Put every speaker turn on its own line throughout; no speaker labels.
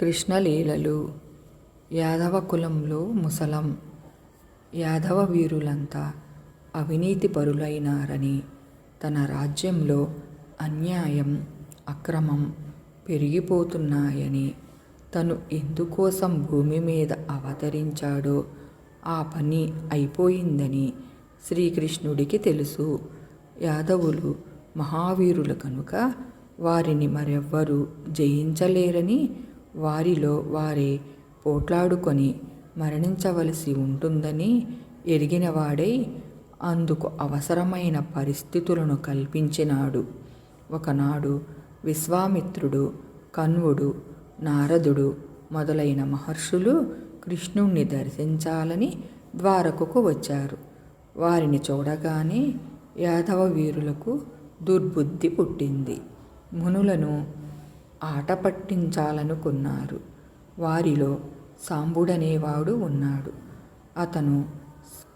కృష్ణలీలలు యాదవ కులంలో ముసలం యాదవ వీరులంతా అవినీతి పరులైనారని తన రాజ్యంలో అన్యాయం అక్రమం పెరిగిపోతున్నాయని తను ఎందుకోసం భూమి మీద అవతరించాడో ఆ పని అయిపోయిందని శ్రీకృష్ణుడికి తెలుసు. యాదవులు మహావీరులు కనుక వారిని మరెవ్వరూ జయించలేరని వారిలో వారే పోట్లాడుకొని మరణించవలసి ఉంటుందని ఎరిగినవాడై అందుకు అవసరమైన పరిస్థితులను కల్పించినాడు. ఒకనాడు విశ్వామిత్రుడు కన్వుడు నారదుడు మొదలైన మహర్షులు కృష్ణుణ్ణి దర్శించాలని ద్వారకకు వచ్చారు. వారిని చూడగానే యాదవ వీరులకు దుర్బుద్ధి పుట్టింది. మునులను ఆట పట్టించాలనుకున్నారు. వారిలో సాంబుడనేవాడు ఉన్నాడు. అతను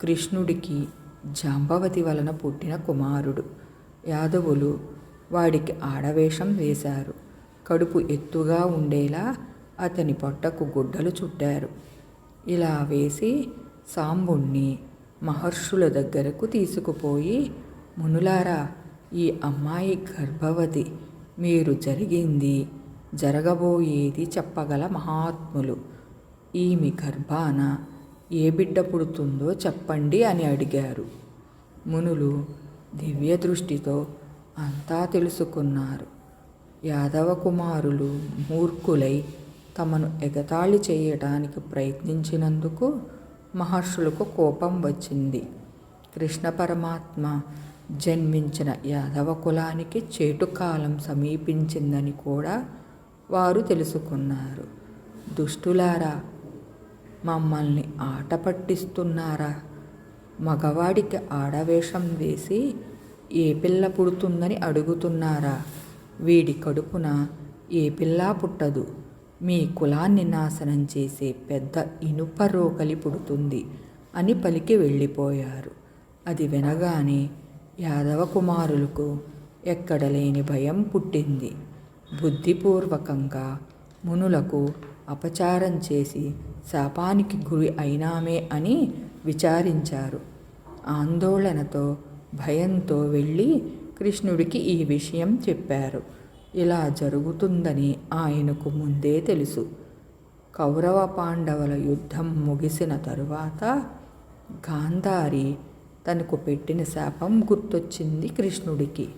కృష్ణుడికి జాంబవతి వలన పుట్టిన కుమారుడు. యాదవులు వాడికి ఆడవేషం వేశారు. కడుపు ఎత్తుగా ఉండేలా అతని పొట్టకు గుడ్డలు చుట్టారు. ఇలా వేసి సాంబుణ్ణి మహర్షుల దగ్గరకు తీసుకుపోయి మునులారా ఈ అమ్మాయి గర్భవతి. మీరు జరిగింది జరగబోయేది చెప్పగల మహాత్ములు. ఈమె గర్భాన ఏ బిడ్డ పుడుతుందో చెప్పండి అని అడిగారు. మునులు దివ్య దృష్టితో అంతా తెలుసుకున్నారు. యాదవ కుమారులు మూర్ఖులై తమను ఎగతాళి చేయటానికి ప్రయత్నించినందుకు మహర్షులకు కోపం వచ్చింది. కృష్ణ పరమాత్మ జన్మించిన యాదవ కులానికి చేటుకాలం సమీపించిందని కూడా వారు తెలుసుకున్నారు. దుష్టులారా మమ్మల్ని ఆట పట్టిస్తున్నారా? మగవాడికి ఆడవేషం వేసి ఏ పిల్ల పుడుతుందని అడుగుతున్నారా? వీడి కడుపున ఏ పిల్లా పుట్టదు? మీ కులాన్ని నాశనం చేసే పెద్ద ఇనుప రోకలి పుడుతుంది అని పలికి వెళ్ళిపోయారు. అది వినగానే యాదవ కుమారులకు ఎక్కడలేని భయం పుట్టింది. బుద్ధిపూర్వకంగా మునులకు అపచారం చేసి శాపానికి గురి అయినామే అని విచారించారు. ఆందోళనతో భయంతో వెళ్ళి కృష్ణుడికి ఈ విషయం చెప్పారు. ఇలా జరుగుతుందని ఆయనకు ముందే తెలుసు. కౌరవ పాండవుల యుద్ధం ముగిసిన తరువాత గాంధారి తనకు పెట్టిన శాపం గుర్తొచ్చింది కృష్ణుడికి.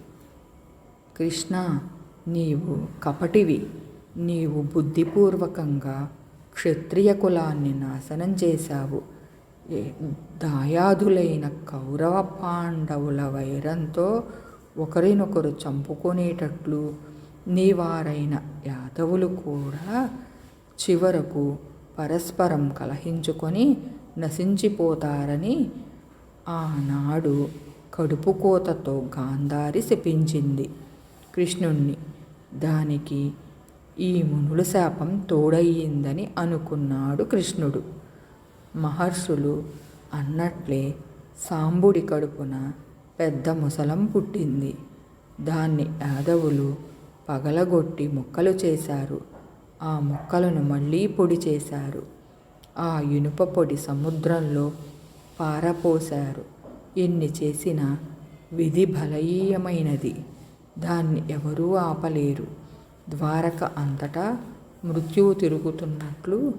కృష్ణ నీవు కపటివి. నీవు బుద్ధిపూర్వకంగా క్షత్రియ కులాన్ని నాశనం చేశావు. దాయాదులైన కౌరవ పాండవుల వైరంతో ఒకరినొకరు చంపుకునేటట్లు నీవారైన యాదవులు కూడా చివరకు పరస్పరం కలహించుకొని నశించిపోతారని ఆనాడు కడుపు కోతతో గాంధారి శపించింది కృష్ణుణ్ణి. దానికి ఈ మునుల శాపం తోడయ్యిందని అనుకున్నాడు కృష్ణుడు. మహర్షులు అన్నట్లే సాంబుడి కడుపున పెద్ద ముసలం పుట్టింది. దాన్ని యాదవులు పగలగొట్టి ముక్కలు చేశారు. ఆ ముక్కలను మళ్ళీ పొడి చేశారు. ఆ ఇనుప పొడి సముద్రంలో పారపోశారు. ఎన్ని చేసినా విధి బలీయమైనది దాన్ని ఎవరూ ఆపలేరు. ద్వారక అంతటా మృత్యువు తిరుగుతున్నట్లు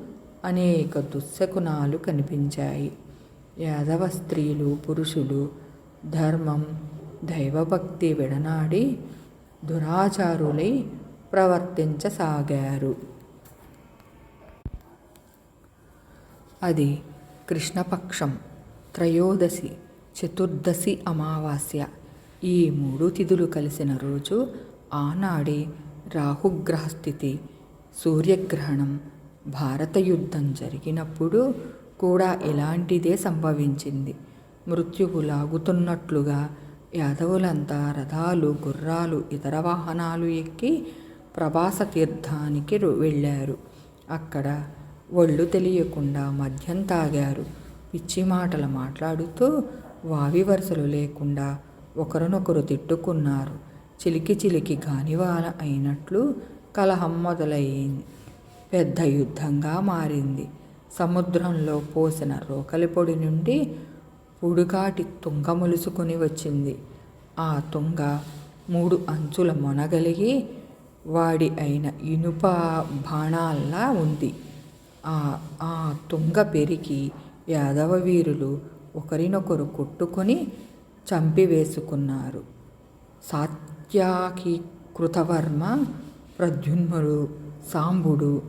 అనేక దుశ్శకునాలు కనిపించాయి. యాదవ స్త్రీలు పురుషులు ధర్మం దైవభక్తి విడనాడి దురాచారులై ప్రవర్తించసాగారు. అది కృష్ణపక్షం. త్రయోదశి చతుర్దశి అమావాస్య. ఈ మూడు తిథులు కలిసిన రోజు ఆనాడే రాహుగ్రహస్థితి సూర్యగ్రహణం భారత యుద్ధం జరిగినప్పుడు కూడా ఇలాంటిదే సంభవించింది. మృత్యువు లాగుతున్నట్లుగా యాదవులంతా రథాలు గుర్రాలు ఇతర వాహనాలు ఎక్కి ప్రభాస తీర్థానికి వెళ్ళారు అక్కడ ఒళ్ళు తెలియకుండా మద్యం తాగారు. పిచ్చి మాటలు మాట్లాడుతూ వావి వరుసలు లేకుండా ఒకరినొకరు తిట్టుకున్నారు. చిలికి చిలికి గానివాల అయినట్లు కలహం మొదలయ్యింది పెద్ద యుద్ధంగా మారింది. సముద్రంలో పోసిన రోకలి పొడి నుండి పుడుగాటి తుంగ మొలుసుకొని వచ్చింది. ఆ తుంగ మూడు అంచుల మొనగలిగి వాడి అయిన ఇనుప బాణాల్లా ఉంది. ఆ ఆ తుంగ పెరిగి యాదవ వీరులు ఒకరినొకరు కొట్టుకొని చంపివేసుకున్నారు. సాత్యాకి కృతవర్మ ప్రద్యుమ్నుడు సాంబుడు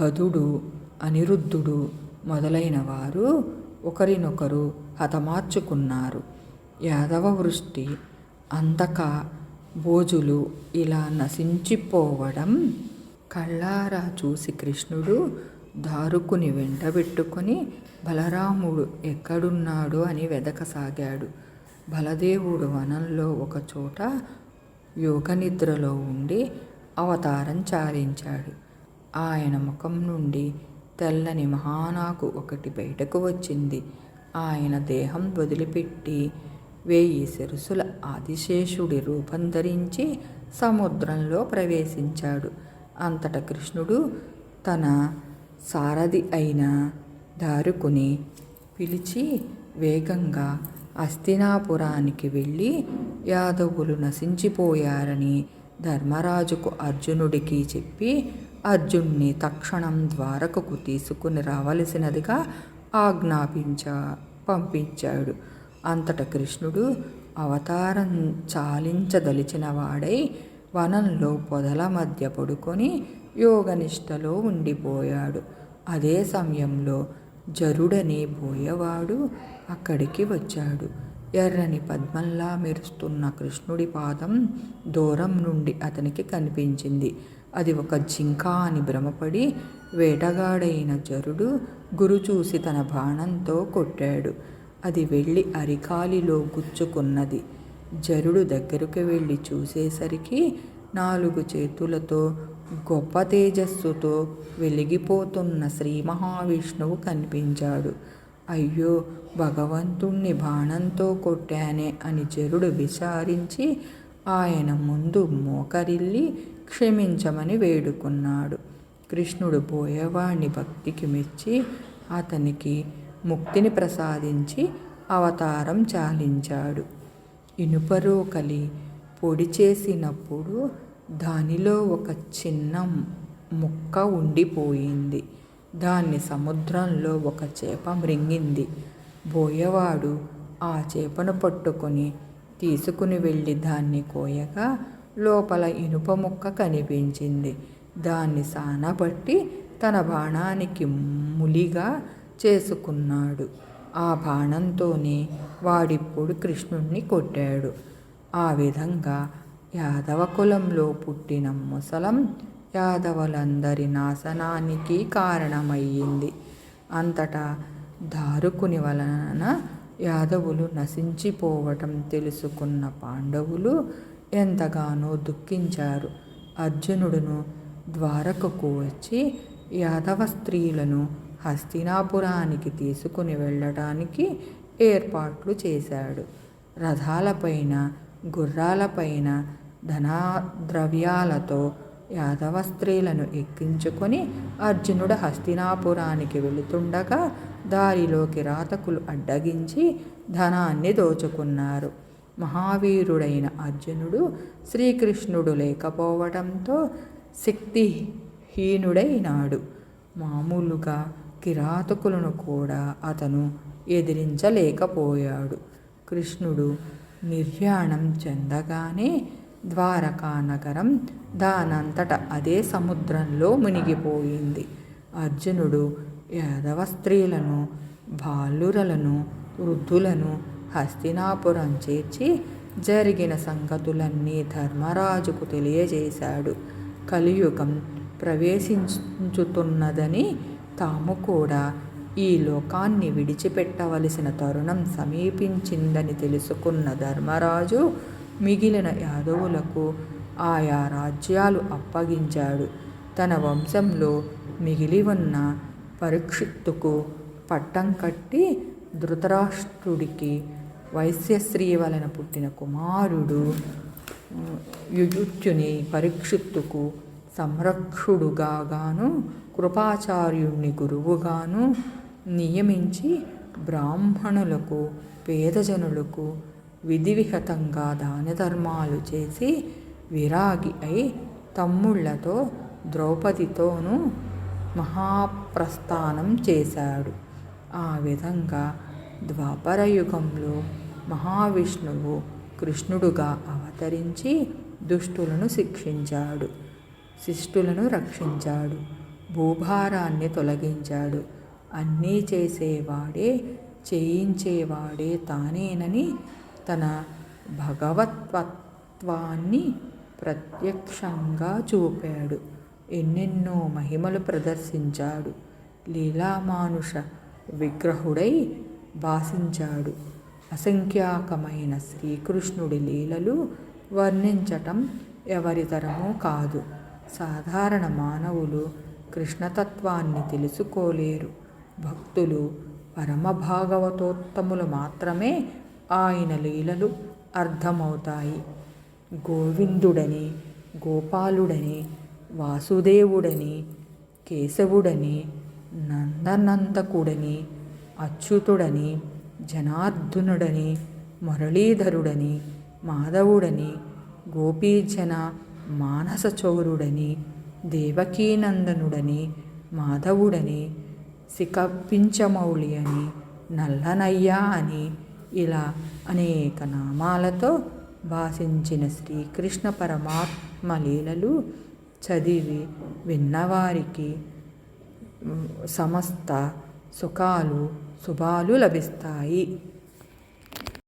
గదుడు అనిరుద్ధుడు మొదలైన వారు ఒకరినొకరు హతమార్చుకున్నారు. యాదవ వృష్టి అందక భోజులు ఇలా నశించిపోవడం కళ్ళారా చూసి కృష్ణుడు దారుకుని వెంటబెట్టుకొని బలరాముడు ఎక్కడున్నాడు అని వెదకసాగాడు. బలదేవుడు వనంలో ఒకచోట యోగనిద్రలో ఉండి అవతారం చాలించాడు. ఆయన ముఖం నుండి తెల్లని మహానాకు ఒకటి బయటకు వచ్చింది. ఆయన దేహం వదిలిపెట్టి వేయి సిరుసుల ఆదిశేషుడి రూపం ధరించి సముద్రంలో ప్రవేశించాడు. అంతట కృష్ణుడు తన సారథి అయిన దారుకుని పిలిచి వేగంగా అస్తినాపురానికి వెళ్ళి యాదవులు నశించిపోయారని ధర్మరాజుకు అర్జునుడికి చెప్పి అర్జున్ని తక్షణం ద్వారకకు తీసుకుని రావలసినదిగా ఆజ్ఞాపించా పంపించాడు. అంతట కృష్ణుడు అవతారం చాలించదలిచిన వాడై వనంలో పొదల మధ్య పడుకొని యోగనిష్టలో ఉండిపోయాడు. అదే సమయంలో జరుడనే బోయవాడు అక్కడికి వచ్చాడు. ఎర్రని పద్మంలా మెరుస్తున్న కృష్ణుడి పాదం దూరం నుండి అతనికి కనిపించింది. అది ఒక జింక అని భ్రమపడి వేటగాడైన జరుడు గురు చూసి తన బాణంతో కొట్టాడు. అది వెళ్ళి అరికాలిలో గుచ్చుకున్నది. జరుడు దగ్గరకు వెళ్ళి చూసేసరికి నాలుగు చేతులతో గొప్ప తేజస్సుతో వెలిగిపోతున్న శ్రీ మహావిష్ణువు కనిపించాడు. అయ్యో భగవంతుణ్ణి బాణంతో కొట్టానే అని జరుడు విచారించి ఆయన ముందు మోకరిల్లి క్షమించమని వేడుకున్నాడు. కృష్ణుడు పోయేవాణ్ణి భక్తికి మెచ్చి అతనికి ముక్తిని ప్రసాదించి అవతారం చాలించాడు. ఇనుపరోకలి పొడి చేసినప్పుడు దానిలో ఒక చిన్న ముక్క ఉండిపోయింది. దాన్ని సముద్రంలో ఒక చేప మృంగింది. బోయవాడు ఆ చేపను పట్టుకొని తీసుకుని వెళ్ళి దాన్ని కోయగా లోపల ఇనుప ముక్క కనిపించింది. దాన్ని సానబట్టి తన బాణానికి ములిగా చేసుకున్నాడు. ఆ బాణంతోనే వాడిప్పుడు కృష్ణుణ్ణి కొట్టాడు. ఆ విధంగా యాదవ కులంలో పుట్టిన ముసలం యాదవులందరి నాశనానికి కారణమయ్యింది. అంతటా దారుకుని వలన యాదవులు నశించిపోవటం తెలుసుకున్న పాండవులు ఎంతగానో దుఃఖించారు. అర్జునుడును ద్వారకకు వచ్చి యాదవ స్త్రీలను హస్తినాపురానికి తీసుకుని వెళ్ళడానికి ఏర్పాట్లు చేశాడు. రథాలపైన గుర్రాలపైన ధనాద్రవ్యాలతో యాదవ స్త్రీలను ఎక్కించుకొని అర్జునుడు హస్తినాపురానికి వెళుతుండగా దారిలోకి రాతకులు అడ్డగించి ధనాన్ని దోచుకున్నారు. మహావీరుడైన అర్జునుడు శ్రీకృష్ణుడు లేకపోవడంతో శక్తిహీనుడైనాడు. మామూలుగా కిరాతకులను కూడా అతను ఎదిరించలేకపోయాడు. కృష్ణుడు నిర్యాణం చెందగానే ద్వారకా నగరం దానంతట అదే సముద్రంలో మునిగిపోయింది. అర్జునుడు యాదవ స్త్రీలను బాలురలను వృద్ధులను హస్తినాపురం చేర్చి జరిగిన సంగతులన్నీ ధర్మరాజుకు తెలియజేశాడు. కలియుగం ప్రవేశించుతున్నదని తాము కూడా ఈ లోకాన్ని విడిచిపెట్టవలసిన తరుణం సమీపించిందని తెలుసుకున్న ధర్మరాజు మిగిలిన యాదవులకు ఆయా రాజ్యాలు అప్పగించాడు. తన వంశంలో మిగిలి ఉన్న పరీక్షిత్తుకు పట్టం కట్టి ధృతరాష్ట్రుడికి వైశ్యశ్రీ వలన పుట్టిన కుమారుడు యుయుత్యుని పరీక్షిత్తుకు సంరక్షుడుగాను కృపాచార్యుణ్ణి గురువుగాను నియమించి బ్రాహ్మణులకు పేదజనులకు విధివిహతంగా దానధర్మాలు చేసి విరాగి అయి తమ్ముళ్ళతో ద్రౌపదితోనూ మహాప్రస్థానం చేశాడు. ఆ విధంగా ద్వాపరయుగంలో మహావిష్ణువు కృష్ణుడుగా అవతరించి దుష్టులను శిక్షించాడు శిష్టులను రక్షించాడు భూభారాన్ని తొలగించాడు. అన్నీ చేసేవాడే చేయించేవాడే తానేనని తన భగవత్వత్వాన్ని ప్రత్యక్షంగా చూపాడు. ఎన్నెన్నో మహిమలు ప్రదర్శించాడు. లీలామానుష విగ్రహుడై భాషించాడు. అసంఖ్యాకమైన శ్రీకృష్ణుడి లీలలు వర్ణించటం ఎవరితరమూ కాదు. సాధారణ మానవులు కృష్ణతత్వాన్ని తెలుసుకోలేరు. భక్తులు పరమభాగవతోత్తములు మాత్రమే ఆయన లీలలు అర్థమవుతాయి. గోవిందుడని గోపాలుడని వాసుదేవుడని కేశవుడని నందనందకుడని అచ్యుతుడని జనార్దునుడని మురళీధరుడని మాధవుడని గోపీజన మానసచౌరుడని దేవకీనందనుడని మాధవుడని సికపించమౌళి అని నల్లనయ్య అని ఇలా అనేక నామాలతో భాషించిన శ్రీకృష్ణ పరమాత్మ లీలలు చదివి విన్నవారికి సమస్త సుఖాలు శుభాలు లభిస్తాయి.